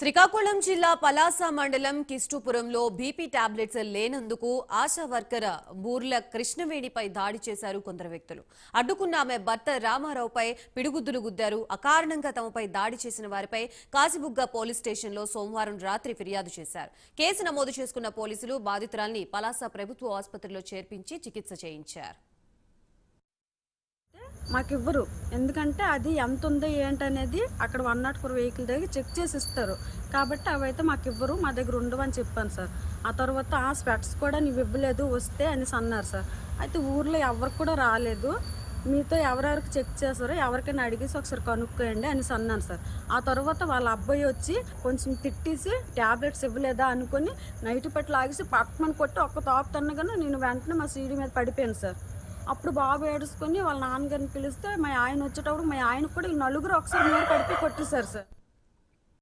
శ్రీకాకుళం జిల్లా పలాస మండలం కిస్టుపురంలో BP tablets లేనందుకు ఆశా వర్కర్ బూర్ల కృష్ణవేణిపై దాడి చేశారు కొందరు వ్యక్తులు. అడ్డుకున్న ఆమె భర్త రామారావుపై పిడుగుద్దులు గుద్దారు. అకారణంగా తమపై దాడి చేసిన వారిపై కాసిబుగ్గ పోలీస్ స్టేషన్లో సోమవారం రాత్రి ఫిర్యాదు చేశారు. కేసు నమోదు చేసుకున్న పోలీసులు బాధితురాల్ని పలాస ప్రభుత్వ ఆసుపత్రిలో చేర్పించి చికిత్స చేయించారు. మాకు ఇవ్వరు ఎందుకంటే అది ఎంత ఉందో ఏంటనేది అక్కడ వన్ నాట్ ఫోర్ వెహికల్ దగ్గర చెక్ చేసి ఇస్తారు. కాబట్టి అవైతే మాకు ఇవ్వరు మా దగ్గర ఉండవని చెప్పాను సార్. ఆ తర్వాత ఆ స్పెట్స్ కూడా నీవు ఇవ్వలేదు వస్తే అనేసి అన్నారు సార్. అయితే ఊర్లో ఎవరికి కూడా రాలేదు. మీతో ఎవరెవరికి చెక్ చేస్తారో ఎవరికైనా అడిగేసి ఒకసారి కనుక్కోండి అనేసి అన్నాను సార్. ఆ తర్వాత వాళ్ళ అబ్బాయి వచ్చి కొంచెం తిట్టేసి ట్యాబ్లెట్స్ ఇవ్వలేదా అనుకొని నైట్ పట్టు లాగేసి పక్కమని కొట్టి ఒక్క తాపు తన్నగానే నేను వెంటనే మా సీడీ మీద పడిపోయాను సార్. అప్పుడు బాబు ఏడుచుకొని వాళ్ళ నాన్నగారిని పిలిస్తే మా ఆయన వచ్చేటప్పుడు మా ఆయన కూడా నలుగురు ఒకసారి మీద కడిపి కొట్టేశారు సార్.